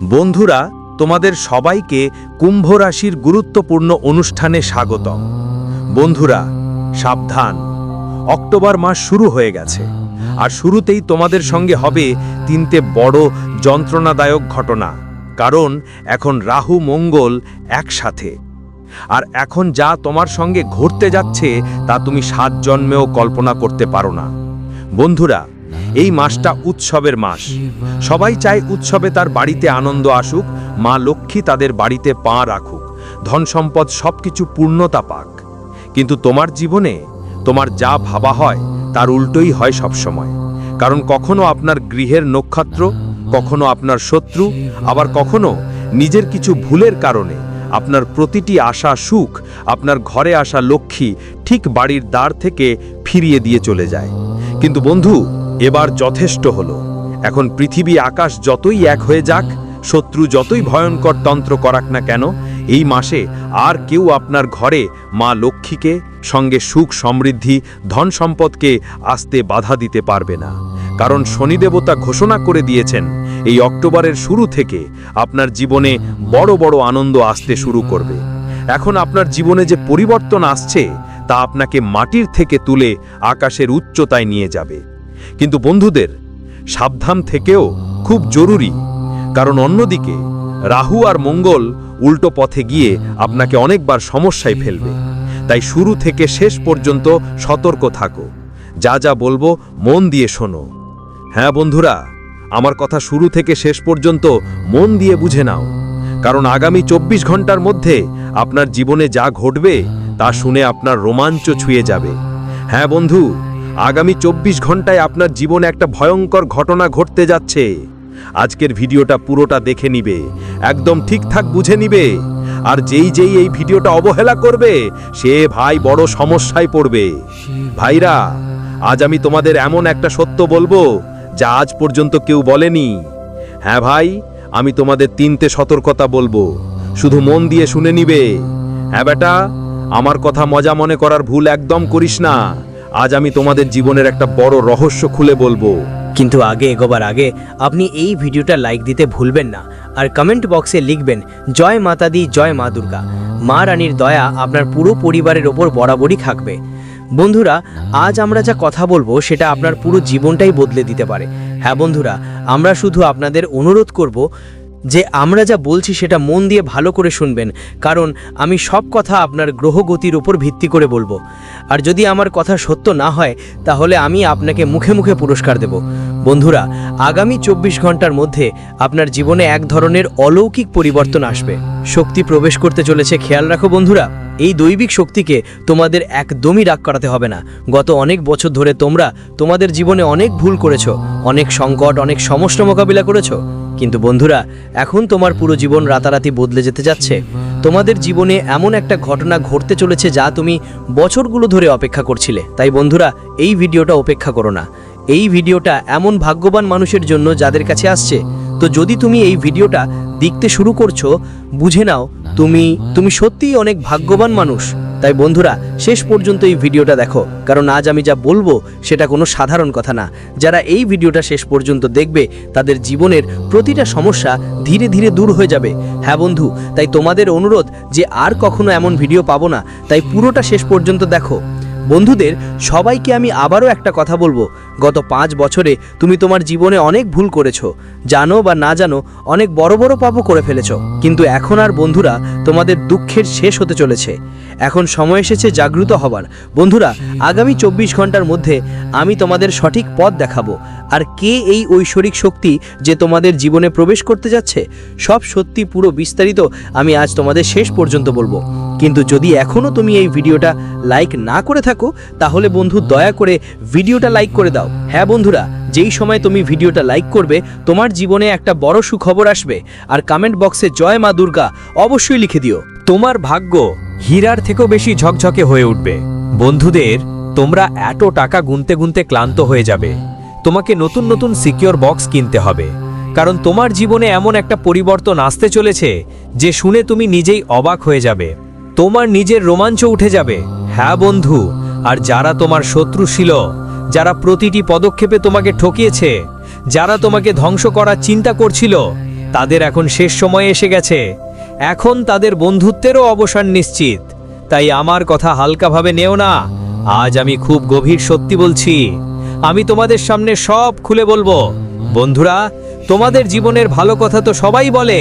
বন্ধুরা, তোমাদের সবাইকে কুম্ভ রাশির গুরুত্বপূর্ণ অনুষ্ঠানে স্বাগতম। বন্ধুরা, সাবধান। অক্টোবর মাস শুরু হয়ে গেছে, আর শুরুতেই তোমাদের সঙ্গে হবে তিনটে বড় যন্ত্রণাদায়ক ঘটনা, কারণ এখন রাহু, মঙ্গল একসাথে। আর এখন যা তোমার সঙ্গে ঘটতে যাচ্ছে, তা তুমি সাত জন্মেও কল্পনা করতে পারো না। বন্ধুরা এই মাসটা উৎসবের মাস। সবাই চায় উৎসবে তার বাড়িতে আনন্দ আসুক, মা লক্ষ্মী তাদের বাড়িতে পা রাখুক, ধন সম্পদ সবকিছু পূর্ণতা পাক। কিন্তু তোমার জীবনে তোমার যা ভাবা হয়, তার উল্টোই হয় সবসময়। কারণ কখনো আপনার গৃহের নক্ষত্র, কখনো আপনার শত্রু, আবার কখনো নিজের কিছু ভুলের কারণে আপনার প্রতিটি আশা সুখ, আপনার ঘরে আসা লক্ষ্মী ঠিক বাড়ির দ্বার থেকে ফিরিয়ে দিয়ে চলে যায়। কিন্তু বন্ধু এবার যথেষ্ট হলো। এখন পৃথিবী আকাশ যতই এক হয়ে যাক, শত্রু যতই ভয়ঙ্কর তন্ত্র করাক না কেন, এই মাসে আর কেউ আপনার ঘরে মা লক্ষ্মীকে সঙ্গে সুখ সমৃদ্ধি, ধন সম্পদকে আসতে বাধা দিতে পারবে না। কারণ শনিদেবতা ঘোষণা করে দিয়েছেন, এই অক্টোবরের শুরু থেকে আপনার জীবনে বড় বড় আনন্দ আসতে শুরু করবে। এখন আপনার জীবনে যে পরিবর্তন আসছে, তা আপনাকে মাটির থেকে তুলে আকাশের উচ্চতায় নিয়ে যাবে। কিন্তু বন্ধুদের সাবধান থেকেও খুব জরুরি, কারণ অন্যদিকে রাহু আর মঙ্গল উল্টো পথে গিয়ে আপনাকে অনেকবার সমস্যায় ফেলবে। তাই শুরু থেকে শেষ পর্যন্ত সতর্ক থাকো। যা যা বলব মন দিয়ে শোনো। হ্যাঁ বন্ধুরা, আমার কথা শুরু থেকে শেষ পর্যন্ত মন দিয়ে বুঝে নাও, কারণ আগামী চব্বিশ ঘণ্টার মধ্যে আপনার জীবনে যা ঘটবে তা শুনে আপনার রোমাঞ্চ ছুঁয়ে যাবে। হ্যাঁ বন্ধু আগামী চব্বিশ ঘন্টায় আপনার জীবনে একটা ভয়ঙ্কর ঘটনা ঘটতে যাচ্ছে। আজকের ভিডিওটা পুরোটা দেখে নিবে। একদম ঠিকঠাক বুঝে নিবে। আর যেই যেই এই ভিডিওটা অবহেলা করবে, সে ভাই বড় সমস্যায় পড়বে। ভাইরা, আজ আমি তোমাদের এমন একটা সত্য বলব, যা আজ পর্যন্ত কেউ বলেনি। হ্যাঁ ভাই, আমি তোমাদের তিনটে সতর্কতা বলব। শুধু মন দিয়ে শুনে নিবে। হ্যাঁ বেটা, আমার কথা মজা মনে করার ভুল একদম করিস না। আজ আমি তোমাদের জীবনের একটা বড় রহস্য খুলে বলব। কিন্তু আগে এগোবার আগে আপনি এই ভিডিওটা লাইক দিতে ভুলবেন না আর কমেন্ট বক্সে লিখবেন, জয় মাতা দি জয় মা দুর্গা। মা রানীর দয়া আপনার পুরো পরিবারের ওপর বরাবরই থাকবে। বন্ধুরা, আজ আমরা যা কথা বলব সেটা আপনার পুরো জীবনটাই বদলে দিতে পারে। হ্যাঁ বন্ধুরা, আমরা শুধু আপনাদের অনুরোধ করব যে আমরা যা বলছি সেটা মন দিয়ে ভালো করে শুনবেন, কারণ আমি সব কথা আপনার গ্রহগতির উপর ভিত্তি করে বলব। আর যদি আমার কথা সত্য না হয়, তাহলে আমি আপনাকে মুখে মুখে পুরস্কার দেব। বন্ধুরা, আগামী চব্বিশ ঘণ্টার মধ্যে আপনার জীবনে এক ধরনের অলৌকিক পরিবর্তন আসবে। শক্তি প্রবেশ করতে চলেছে, খেয়াল রাখো বন্ধুরা। এই দৈবিক শক্তিকে তোমাদের একদমই রাগ করাতে হবে না। গত অনেক বছর ধরে তোমরা তোমাদের জীবনে অনেক ভুল করেছ, অনেক সংকট, অনেক সমস্যা মোকাবিলা করেছ। কিন্তু বন্ধুরা, এখন তোমার পুরো জীবন রাতারাতি বদলে যেতে যাচ্ছে। তোমাদের জীবনে এমন একটা ঘটনা ঘটতে চলেছে যা তুমি বছরগুলো ধরে অপেক্ষা করছিলে। তাই বন্ধুরা, এই ভিডিওটা অপেক্ষা করো না। এই ভিডিওটা এমন ভাগ্যবান মানুষের জন্য যাদের কাছে আসছে। তো যদি তুমি এই ভিডিওটা দেখতে শুরু করছ, বুঝে নাও, তুমি তুমি সত্যিই অনেক ভাগ্যবান মানুষ। তাই বন্ধুরা, শেষ পর্যন্ত এই ভিডিওটা দেখো, কারণ আজ আমি যা বলব সেটা কোনো সাধারণ কথা না। যারা এই ভিডিওটা শেষ পর্যন্ত দেখবে, তাদের জীবনের প্রতিটা সমস্যা ধীরে ধীরে দূর হয়ে যাবে। হ্যাঁ বন্ধু, তাই তোমাদের অনুরোধ যে আর কখনো এমন ভিডিও পাবো না, তাই পুরোটা শেষ পর্যন্ত দেখো। বন্ধুদের সবাইকে আমি আবারও একটা কথা বলব। গত পাঁচ বছরে তুমি তোমার জীবনে অনেক ভুল করেছ। জানো বা না জানো, অনেক বড় বড় পাপও করে ফেলেছো। কিন্তু এখন আর বন্ধুরা তোমাদের দুঃখের শেষ হতে চলেছে। এখন সময় এসেছে জাগ্রত হবার। বন্ধুরা, আগামী চব্বিশ ঘণ্টার মধ্যে আমি তোমাদের সঠিক পথ দেখাবো। আর কে এই ঐশ্বরিক শক্তি যে তোমাদের জীবনে প্রবেশ করতে যাচ্ছে? সব সত্যি পুরো বিস্তারিত আমি আজ তোমাদের শেষ পর্যন্ত বলব। কিন্তু যদি এখনও তুমি এই ভিডিওটা লাইক না করে থাকো, তাহলে বন্ধু দয়া করে ভিডিওটা লাইক করে দাও। হ্যাঁ বন্ধুরা, যেই সময় তুমি ভিডিওটা লাইক করবে, তোমার জীবনে একটা বড় সুখবর আসবে। আর কমেন্ট বক্সে জয় মা দুর্গা অবশ্যই লিখে দিও। তোমার ভাগ্য হীরার থেকেও বেশি ঝকঝকে হয়ে উঠবে। বন্ধুদের, তোমরা এত টাকা গুনতে গুনতে ক্লান্ত হয়ে যাবে। তোমাকে নতুন নতুন সিকিউর বক্স কিনতে হবে। কারণ তোমার জীবনে এমন একটা পরিবর্তন আসতে চলেছে, যে শুনে তুমি নিজেই অবাক হয়ে যাবে। তোমার নিজের রোমাঞ্চ উঠে যাবে। হ্যাঁ বন্ধু, আর যারা তোমার শত্রু ছিল, যারা প্রতিটি পদক্ষেপে তোমাকে ঠকিয়েছে, যারা তোমাকে ধ্বংস করার চিন্তা করছিল, তাদের এখন শেষ সময় এসে গেছে। এখন তাদের বন্ধুত্বেরও অবসান নিশ্চিত। তাই আমার কথা হালকাভাবে নেও না। আজ আমি খুব গভীর সত্যি বলছি। আমি তোমাদের সামনে সব খুলে বলব। বন্ধুরা, তোমাদের জীবনের ভালো কথা তো সবাই বলে,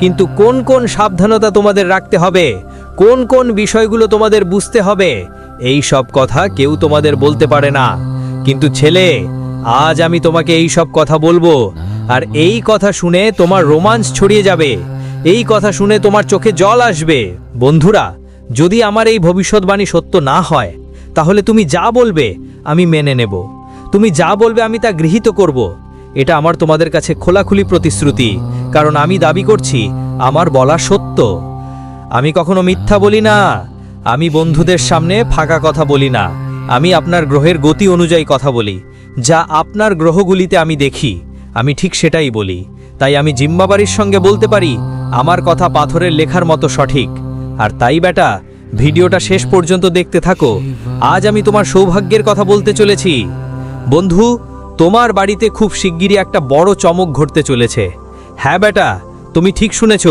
কিন্তু কোন কোন সাবধানতা তোমাদের রাখতে হবে? কোন কোন বিষয়গুলো তোমাদের বুঝতে হবে? এই সব কথা কেউ তোমাদের বলতে পারে না। কিন্তু ছেলে, আজ আমি তোমাকে এই সব কথা বলব, আর এই কথা শুনে তোমার রোমাঞ্চ ছড়িয়ে যাবে। এই কথা শুনে তোমার চোখে জল আসবে। বন্ধুরা, যদি আমার এই ভবিষ্যৎবাণী সত্য না হয়, তাহলে তুমি যা বলবে আমি মেনে নেব। তুমি যা বলবে আমি তা গৃহীত করব। এটা আমার তোমাদের কাছে খোলাখুলি প্রতিশ্রুতি, কারণ আমি দাবি করছি, আমার বলা সত্য। আমি কখনো মিথ্যা বলি না। আমি বন্ধুদের সামনে ফাঁকা কথা বলি না। আমি আপনার গ্রহের গতি অনুযায়ী কথা বলি। যা আপনার গ্রহগুলিতে আমি দেখি। আমি ঠিক সেটাই বলি। তাই আমি জিম্মাবাড়ির সঙ্গে বলতে পারি, আমার কথা পাথরের লেখার মতো সঠিক। আর তাই বেটা ভিডিওটা শেষ পর্যন্ত দেখতে থাকো। আজ আমি তোমার সৌভাগ্যের কথা বলতে চলেছি। বন্ধু, তোমার বাড়িতে খুব শিগগিরই একটা বড় চমক ঘটতে চলেছে। হ্যাঁ বেটা তুমি ঠিক শুনেছ।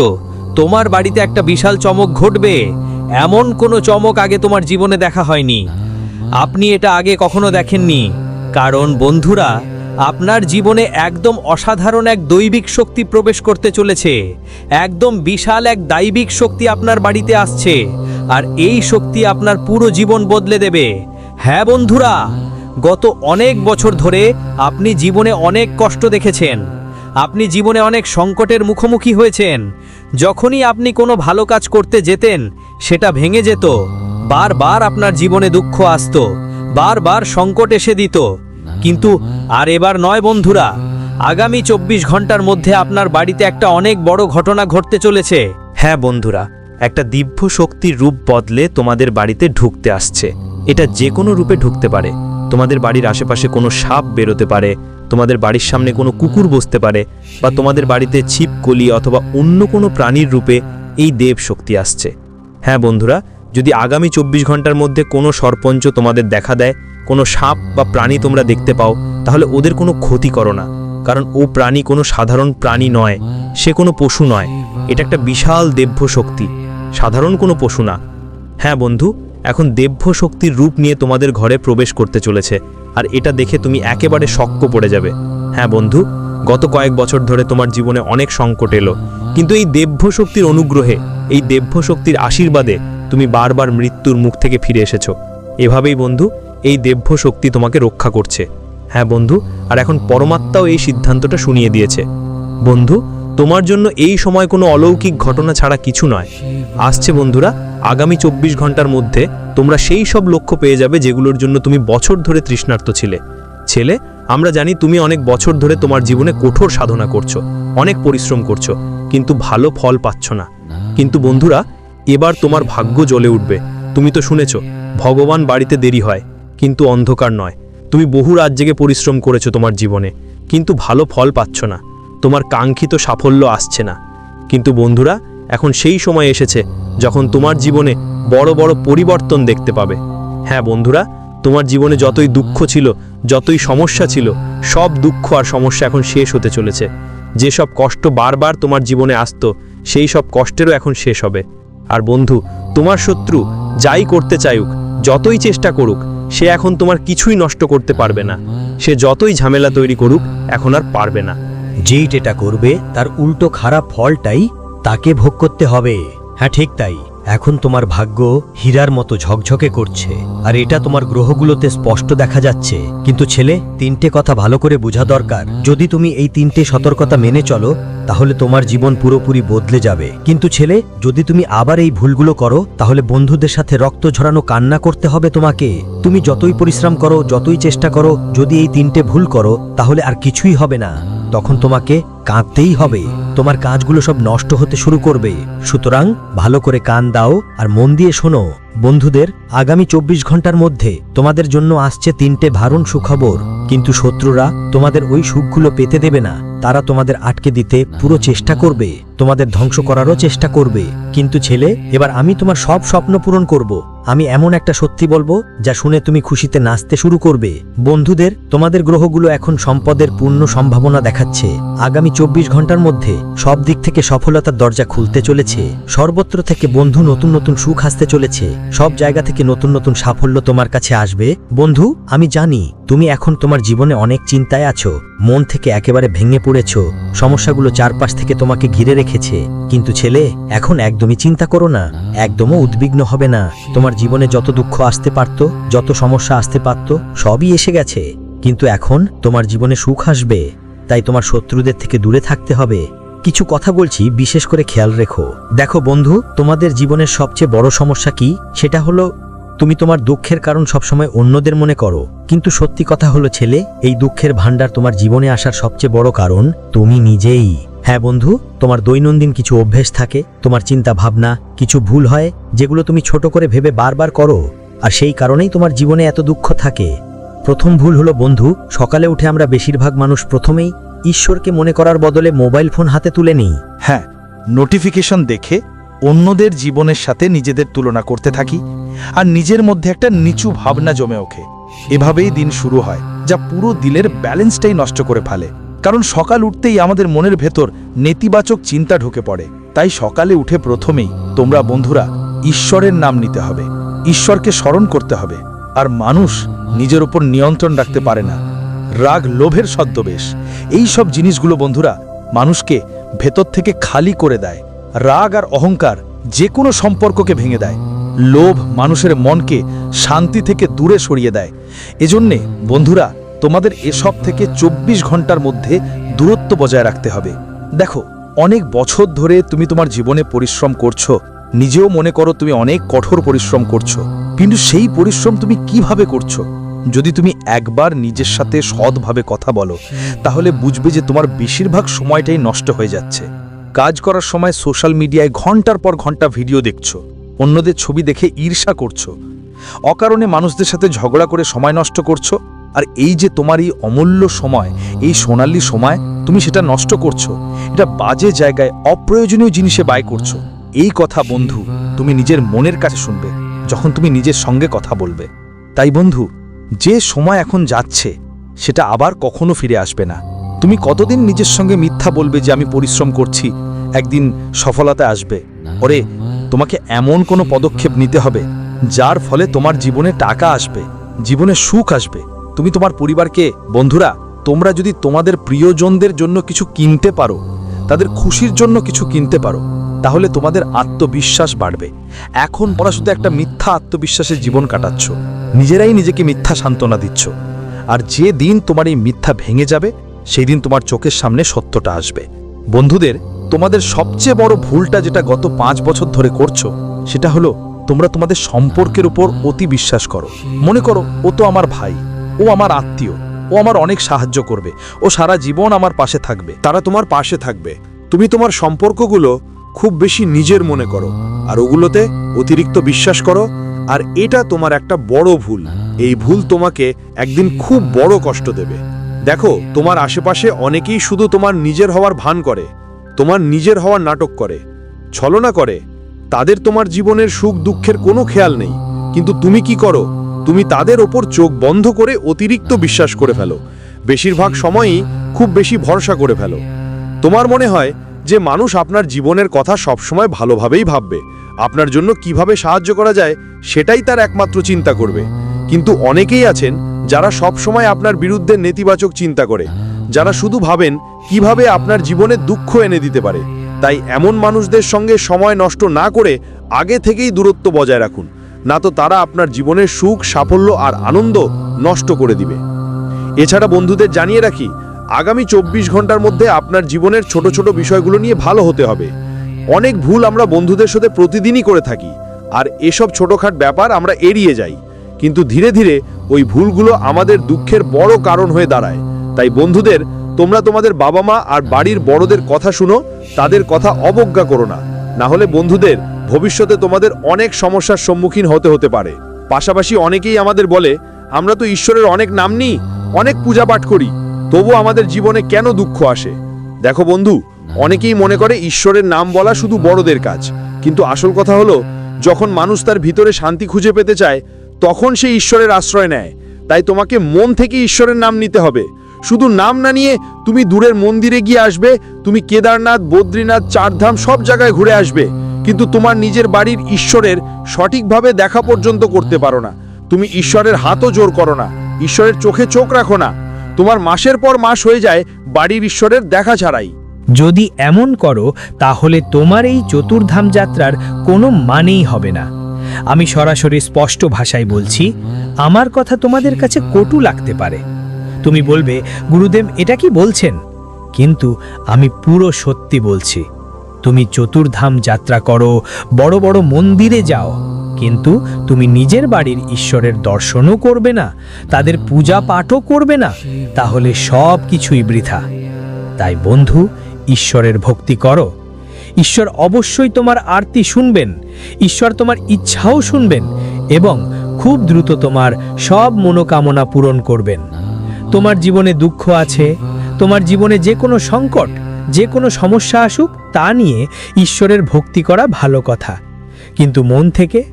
তোমার বাড়িতে একটা বিশাল চমক ঘটবে। এমন কোনো চমক আগে তোমার জীবনে দেখা হয়নি। আপনি এটা আগে কখনো দেখেননি। কারণ বন্ধুরা, আপনার জীবনে একদম অসাধারণ এক দৈবিক শক্তি প্রবেশ করতে চলেছে। একদম বিশাল এক দাইবিক শক্তি আপনার বাড়িতে আসছে। আর এই শক্তি আপনার পুরো জীবন বদলে দেবে। হ্যাঁ বন্ধুরা, গত অনেক বছর ধরে আপনি জীবনে অনেক কষ্ট দেখেছেন। আপনি জীবনে অনেক সংকটের মুখোমুখি হয়েছেন। যখনই আপনি কোনো ভালো কাজ করতে যেতেন, সেটা ভেঙে যেত। বারবার আপনার জীবনে দুঃখ আসতো, বারবার সংকট এসে দিত। কিন্তু আর এবার নয় বন্ধুরা, আগামী চব্বিশ ঘণ্টার মধ্যে আপনার বাড়িতে একটা অনেক বড় ঘটনা ঘটতে চলেছে। হ্যাঁ বন্ধুরা, একটা দিব্য শক্তির রূপ বদলে তোমাদের বাড়িতে ঢুকতে আসছে। এটা যে কোনো রূপে ঢুকতে পারে। তোমাদের বাড়ির আশেপাশে কোনো সাপ বেরোতে পারে তোমাদের বাড়ির সামনে কোনো কুকুর বসতে পারে বা তোমাদের বাড়িতে ছিপকলি অথবা অন্য কোনো প্রাণীর রূপে এই দেব শক্তি আসছে। হ্যাঁ বন্ধুরা, যদি আগামী চব্বিশ ঘণ্টার মধ্যে কোনো সরপঞ্চ তোমাদের দেখা দেয়, কোনো সাপ বা প্রাণী তোমরা দেখতে পাও, তাহলে ওদের কোনো ক্ষতি করো না, কারণ ও প্রাণী কোনো সাধারণ প্রাণী নয়, সে কোনো পশু নয়। এটা একটা বিশাল দেব্য শক্তি, সাধারণ কোনো পশু না। হ্যাঁ বন্ধু এখন দেব্য শক্তির রূপ নিয়ে তোমাদের ঘরে প্রবেশ করতে চলেছে, আর এটা দেখে তুমি একেবারে শক্ক পড়ে যাবে। হ্যাঁ বন্ধু, গত কয়েক বছর ধরে তোমার জীবনে অনেক সংকট এলো, কিন্তু এই দেব্য শক্তির অনুগ্রহে, এই দেব্য শক্তির আশীর্বাদে তুমি বারবার মৃত্যুর মুখ থেকে ফিরে এসেছ। এভাবেই বন্ধু, এই দেব্য শক্তি তোমাকে রক্ষা করছে। হ্যাঁ বন্ধু, আর এখন পরমাত্মাও এই সিদ্ধান্তটা শুনিয়ে দিয়েছে। বন্ধু তোমার জন্য এই সময় কোনো অলৌকিক ঘটনা ছাড়া কিছু নয়। আসছে বন্ধুরা, আগামী চব্বিশ ঘণ্টার মধ্যে তোমরা সেই সব লক্ষ্য পেয়ে যাবে যেগুলোর জন্য তুমি বছর ধরে তৃষ্ণার্থ ছিলে। ছেলে, আমরা জানি তুমি অনেক বছর ধরে তোমার জীবনে কঠোর সাধনা করছ, অনেক পরিশ্রম করছ, কিন্তু ভালো ফল পাচ্ছ না। কিন্তু বন্ধুরা, এবার তোমার ভাগ্য জ্বলে উঠবে। তুমি তো শুনেছ, ভগবান বাড়িতে দেরি হয়, কিন্তু অন্ধকার নয়। তুমি বহু রাত জেগে পরিশ্রম করেছ তোমার জীবনে, কিন্তু ভালো ফল পাচ্ছ না। তোমার কাঙ্ক্ষিত সাফল্য আসছে না। কিন্তু বন্ধুরা, এখন সেই সময় এসেছে যখন তোমার জীবনে বড় বড় পরিবর্তন দেখতে পাবে। হ্যাঁ বন্ধুরা, তোমার জীবনে যতই দুঃখ ছিল, যতই সমস্যা ছিল, সব দুঃখ আর সমস্যা এখন শেষ হতে চলেছে। যেসব কষ্ট বারবার তোমার জীবনে আসতো, সেই সব কষ্টেরও এখন শেষ হবে। আর বন্ধু, তোমার শত্রু যাই করতে চাইুক যতই চেষ্টা করুক, সে এখন তোমার কিছুই নষ্ট করতে পারবে না। সে যতই ঝামেলা তৈরি করুক, এখন আর পারবে না। যেই যেটা করবে তার উল্টো খারাপ ফলটাই তাকে ভোগ করতে হবে। হ্যাঁ ঠিক তাই। এখন তোমার ভাগ্য হীরার মতো ঝকঝকে করছে, আর এটা তোমার গ্রহগুলোতে স্পষ্ট দেখা যাচ্ছে। কিন্তু ছেলে, তিনটে কথা ভালো করে বোঝা দরকার। যদি তুমি এই তিনটে সতর্কতা মেনে চলো, তাহলে তোমার জীবন পুরোপুরি বদলে যাবে। কিন্তু ছেলে, যদি তুমি আবার এই ভুলগুলো করো, তাহলে বন্ধুদের সাথে রক্ত ঝরানো কান্না করতে হবে তোমাকে। তুমি যতই পরিশ্রম করো, যতই চেষ্টা করো, যদি এই তিনটে ভুল করো, তাহলে আর কিছুই হবে না। তখন তোমাকে কাঁদতেই হবে। তোমার কাজগুলো সব নষ্ট হতে শুরু করবে। সুতরাং ভালো করে কান দাও আর মন দিয়ে শোনো। বন্ধুদের, আগামী চব্বিশ ঘণ্টার মধ্যে তোমাদের জন্য আসছে তিনটে ভারুণ সুখবর। কিন্তু শত্রুরা তোমাদের ওই সুখগুলো পেতে দেবে না। তারা তোমাদের আটকে দিতে পুরো চেষ্টা করবে। তোমাদের ধ্বংস করারও চেষ্টা করবে। কিন্তু ছেলে, এবার আমি তোমার সব স্বপ্ন পূরণ করব। আমি এমন একটা সত্যি বলব, যা শুনে তুমি খুশিতে নাচতে শুরু করবে। বন্ধুদের, তোমাদের গ্রহগুলো এখন সম্পদের পূর্ণ সম্ভাবনা দেখাচ্ছে। আগামী চব্বিশ ঘণ্টার মধ্যে সব দিক থেকে সফলতার দরজা খুলতে চলেছে। সর্বত্র থেকে বন্ধু নতুন নতুন সুখ আসতে চলেছে। সব জায়গা থেকে নতুন নতুন সাফল্য তোমার কাছে আসবে। বন্ধু, আমি জানি তুমি এখন তোমার জীবনে অনেক চিন্তায় আছো। মন থেকে একেবারে ভেঙে পড়েছো। সমস্যাগুলো চারপাশ থেকে তোমাকে ঘিরে রেখেছে। কিন্তু ছেলে, এখন একদমই চিন্তা করো না। একদমও উদ্বিগ্ন হবে না। তোমার জীবনে যত দুঃখ আসতে পারত, যত সমস্যা আসতে পারত, সবই এসে গেছে। কিন্তু এখন তোমার জীবনে সুখ আসবে, তাই তোমার শত্রুদের থেকে দূরে থাকতে হবে। কিছু কথা বলছি, বিশেষ করে খেয়াল রেখো। দেখো বন্ধু, তোমাদের জীবনের সবচেয়ে বড় সমস্যা কি? সেটা হলো তুমি তোমার দুঃখের কারণ সবসময় অন্যদের মনে করো। কিন্তু সত্যি কথা হলো, ছেলে, এই দুঃখের ভাণ্ডার তোমার জীবনে আসার সবচেয়ে বড় কারণ তুমি নিজেই। হ্যাঁ বন্ধু, তোমার দৈনন্দিন কিছু অভ্যেস থাকে, তোমার চিন্তা ভাবনা, কিছু ভুল হয়, যেগুলো তুমি ছোট করে ভেবে বারবার করো, আর সেই কারণেই তোমার জীবনে এত দুঃখ থাকে। প্রথম ভুল হলো, বন্ধু, সকালে উঠে আমরা বেশিরভাগ মানুষ প্রথমেই ঈশ্বরকে মনে করার বদলে মোবাইল ফোন হাতে তুলে নিই। হ্যাঁ নোটিফিকেশন দেখে অন্যদের জীবনের সাথে নিজেদের তুলনা করতে থাকি আর নিজের মধ্যে একটা নিচু ভাবনা জমে ওঠে। এভাবেই দিন শুরু হয়, যা পুরো দিলের ব্যালেন্সটাই নষ্ট করে ফেলে। কারণ সকাল উঠতেই আমাদের মনের ভেতর নেতিবাচক চিন্তা ঢুকে পড়ে। তাই সকালে উঠে প্রথমেই তোমরা বন্ধুরা ঈশ্বরের নাম নিতে হবে। ঈশ্বরকে স্মরণ করতে হবে। আর মানুষ নিজের উপর নিয়ন্ত্রণ রাখতে পারে না। রাগ লোভের ছদ্মবেশ। এই সব জিনিসগুলো বন্ধুরা মানুষকে ভেতর থেকে খালি করে দেয়। রাগ আর অহংকার যে কোনো সম্পর্ককে ভেঙে দেয়। লোভ মানুষের মনকে শান্তি থেকে দূরে সরিয়ে দেয়। এজন্যে, বন্ধুরা, তোমাদের এসব থেকে চব্বিশ ঘণ্টার মধ্যে দূরত্ব বজায় রাখতে হবে। দেখো, অনেক বছর ধরে তুমি তোমার জীবনে পরিশ্রম করছ, নিজেও মনে করো তুমি অনেক কঠোর পরিশ্রম করছ। কিন্তু সেই পরিশ্রম তুমি কীভাবে করছ? যদি তুমি একবার নিজের সাথে সৎভাবে কথা বলো, তাহলে বুঝবে যে তোমার বেশিরভাগ সময়টাই নষ্ট হয়ে যাচ্ছে। কাজ করার সময় সোশ্যাল মিডিয়ায় ঘণ্টার পর ঘণ্টা ভিডিও দেখছ, অন্যদের ছবি দেখে ঈর্ষা করছ, অকারণে মানুষদের সাথে ঝগড়া করে সময় নষ্ট করছ, আর এই যে তোমার এই অমূল্য সময়, এই সোনালি সময়, তুমি সেটা নষ্ট করছ, এটা বাজে জায়গায় অপ্রয়োজনীয় জিনিসে ব্যয় করছ। এই কথা বন্ধু, তুমি নিজের মনের কাছে শুনবে, যখন তুমি নিজের সঙ্গে কথা বলবে। তাই বন্ধু, যে সময় এখন যাচ্ছে, সেটা আবার কখনো ফিরে আসবে না। তুমি কতদিন নিজের সঙ্গে মিথ্যা বলবে যে আমি পরিশ্রম করছি একদিন সফলতা আসবে। ওরে, তোমাকে এমন কোনো পদক্ষেপ নিতে হবে, যার ফলে তোমার জীবনে টাকা আসবে, জীবনে সুখ আসবে। তুমি তোমার পরিবারকে, বন্ধুরা, তোমরা যদি তোমাদের প্রিয়জনদের জন্য কিছু কিনতে পারো, তাদের খুশির জন্য কিছু কিনতে পারো, তাহলে তোমাদের আত্মবিশ্বাস বাড়বে। এখন পড়া শুধু একটা মিথ্যা আত্মবিশ্বাসের জীবন কাটাচ্ছ। নিজেরাই নিজেকে মিথ্যা সান্ত্বনা দিচ্ছ। আর যে দিন তোমার এই মিথ্যা ভেঙে যাবে, সেই দিন তোমার চোখের সামনে সত্যটা আসবে। বন্ধুদের তোমাদের সবচেয়ে বড় ভুলটা যেটা গত পাঁচ বছর ধরে করছ, সেটা হলো তোমরা তোমাদের সম্পর্কের উপর অতি বিশ্বাস করো। মনে করো, ও তো আমার ভাই, ও আমার আত্মীয়, ও আমার অনেক সাহায্য করবে, ও সারা জীবন আমার পাশে থাকবে, তারা তোমার পাশে থাকবে। তুমি তোমার সম্পর্কগুলো খুব বেশি নিজের মনে করো, আর ওগুলোতে অতিরিক্ত বিশ্বাস করো, আর এটা তোমার একটা বড় ভুল। এই ভুল তোমাকে একদিন খুব বড় কষ্ট দেবে। দেখো, তোমার আশেপাশে অনেকেই শুধু তোমার নিজের হওয়ার ভান করে তোমার নিজের হওয়ার নাটক করে, ছলনা করে। তাদের তোমার জীবনের সুখ দুঃখের কোনো খেয়াল নেই। কিন্তু তুমি কি করো? তুমি তাদের ওপর চোখ বন্ধ করে অতিরিক্ত বিশ্বাস করে ফেলো। বেশিরভাগ সময়ই খুব বেশি ভরসা করে ফেলো। তোমার মনে হয় যে মানুষ আপনার জীবনের কথা সবসময় ভালোভাবেই ভাববে। আপনার জন্য কীভাবে সাহায্য করা যায় সেটাই তার একমাত্র চিন্তা করবে। কিন্তু অনেকেই আছেন যারা সব সময় আপনার বিরুদ্ধে নেতিবাচক চিন্তা করে। যারা শুধু ভাবেন কীভাবে আপনার জীবনে দুঃখ এনে দিতে পারে? তাই এমন মানুষদের সঙ্গে সময় নষ্ট না করে আগে থেকেই দূরত্ব বজায় রাখুন। না তো তারা আপনার জীবনের সুখ, সাফল্য আর আনন্দ নষ্ট করে দিবে। এছাড়া বন্ধুদের জানিয়ে রাখি, আগামী চব্বিশ ঘণ্টার মধ্যে আপনার জীবনের ছোট ছোট বিষয়গুলো নিয়ে ভালো হতে হবে। অনেক ভুল আমরা বন্ধুদের সাথে প্রতিদিনই করে থাকি, আর এসব ছোটখাট ব্যাপার আমরা এড়িয়ে যাই। কিন্তু ধীরে ধীরে ওই ভুলগুলো আমাদের দুঃখের বড় কারণ হয়ে দাঁড়ায়। তাই বন্ধুদের তোমরা তোমাদের বাবা মা আর বাড়ির বড়দের কথা শুনো, তাদের কথা অবজ্ঞা করো না। না হলে বন্ধুদের ভবিষ্যতে তোমাদের অনেক সমস্যার সম্মুখীন হতে হতে পারে। পাশাপাশি অনেকেই আমাদের বলে, আমরা তো ঈশ্বরের অনেক নাম নিই, অনেক পূজা পাঠ করি তবু আমাদের জীবনে কেন দুঃখ আসে? দেখো বন্ধু, অনেকেই মনে করে ঈশ্বরের নাম বলা শুধু বড়দের কাজ। কিন্তু আসল কথা হলো, যখন মানুষ তার ভিতরে শান্তি খুঁজে পেতে চায়, তখন সে ঈশ্বরের আশ্রয় নেয়। তাই তোমাকে মন থেকে ঈশ্বরের নাম নিতে হবে। শুধু নাম না নিয়ে তুমি দূরের মন্দিরে গিয়ে আসবে, তুমি কেদারনাথ, বদ্রীনাথ, চারধাম সব জায়গায় ঘুরে আসবে। কিন্তু তোমার নিজের বাড়ির ঈশ্বরের সঠিকভাবে দেখা পর্যন্ত করতে পারো না। তুমি ঈশ্বরের হাতও জোর করো না, ঈশ্বরের চোখে চোখ রাখো না। তোমার মাসের পর মাস হয়ে যায় বাড়ির ঈশ্বরের দেখা ছাড়াই। যদি এমন করো, তাহলে তোমার এই চতুর্ধাম যাত্রার কোনো মানেই হবে না। আমি সরাসরি স্পষ্ট ভাষায় বলছি, আমার কথা তোমাদের কাছে কটু লাগতে পারে। তুমি বলবে, গুরুদেব, এটা কি বলছেন? কিন্তু আমি পুরো সত্যি বলছি, তুমি চতুর্ধাম যাত্রা করো, বড় বড় মন্দিরে যাও, কিন্তু তুমি নিজের বাড়ির ঈশ্বরের দর্শনও করবে না, তাদের পূজা পাঠও করবে না, তাহলে সব কিছুই বৃথা। তাই বন্ধু, ঈশ্বরের ভক্তি করো। ঈশ্বর অবশ্যই তোমার আরতি শুনবেন, ঈশ্বর তোমার ইচ্ছাও শুনবেন, এবং খুব দ্রুত তোমার সব মনোকামনা পূরণ করবেন। তোমার জীবনে দুঃখ আছে, তোমার জীবনে যে কোনো সংকট, যে কোনো সমস্যা আসুক, তা নিয়ে ঈশ্বরের ভক্তি করা ভালো কথা। কিন্তু মন থেকে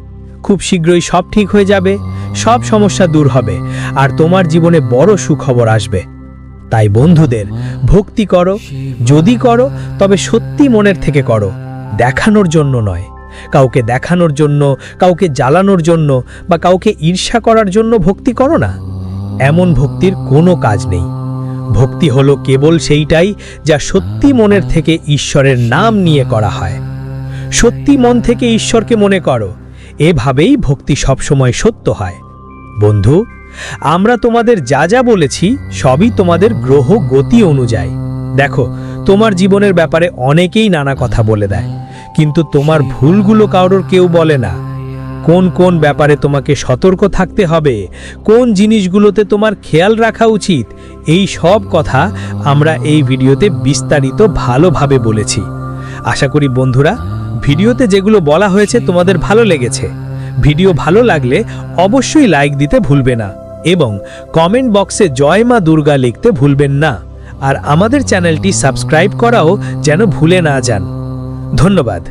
খুব শীঘ্রই সব ঠিক হয়ে যাবে, সব সমস্যা দূর হবে, আর তোমার জীবনে বড় সুখবর আসবে। তাই বন্ধুদের, ভক্তি করো, যদি করো, তবে সত্যি মনের থেকে করো, দেখানোর জন্য নয়। কাউকে দেখানোর জন্য, কাউকে জ্বালানোর জন্য, বা কাউকে ঈর্ষা করার জন্য ভক্তি করো না। এমন ভক্তির কোনো কাজ নেই। ভক্তি হলো কেবল সেইটাই যা সত্যি মনের থেকে ঈশ্বরের নাম নিয়ে করা হয়। সত্যি মন থেকে ঈশ্বরকে মনে করো। এভাবেই ভক্তি সবসময় সত্য হয়। বন্ধু, আমরা তোমাদের যা যা বলেছি, সবই তোমাদের গ্রহ গতি অনুযায়ী। দেখো, তোমার জীবনের ব্যাপারে অনেকেই নানা কথা বলে দেয়, কিন্তু তোমার ভুলগুলো কারোর কেউ বলে না। কোন কোন ব্যাপারে তোমাকে সতর্ক থাকতে হবে, কোন জিনিসগুলোতে তোমার খেয়াল রাখা উচিত, এই সব কথা আমরা এই ভিডিওতে বিস্তারিত ভালোভাবে বলেছি। আশা করি বন্ধুরা, ভিডিওতে যেগুলো বলা হয়েছে তোমাদের ভালো লেগেছে। ভিডিও ভালো লাগলে অবশ্যই লাইক দিতে ভুলবে না এবং কমেন্ট বক্সে জয় মা দুর্গা লিখতে ভুলবেন না। আর আমাদের চ্যানেলটি সাবস্ক্রাইব করাও যেন ভুলে না যান। ধন্যবাদ।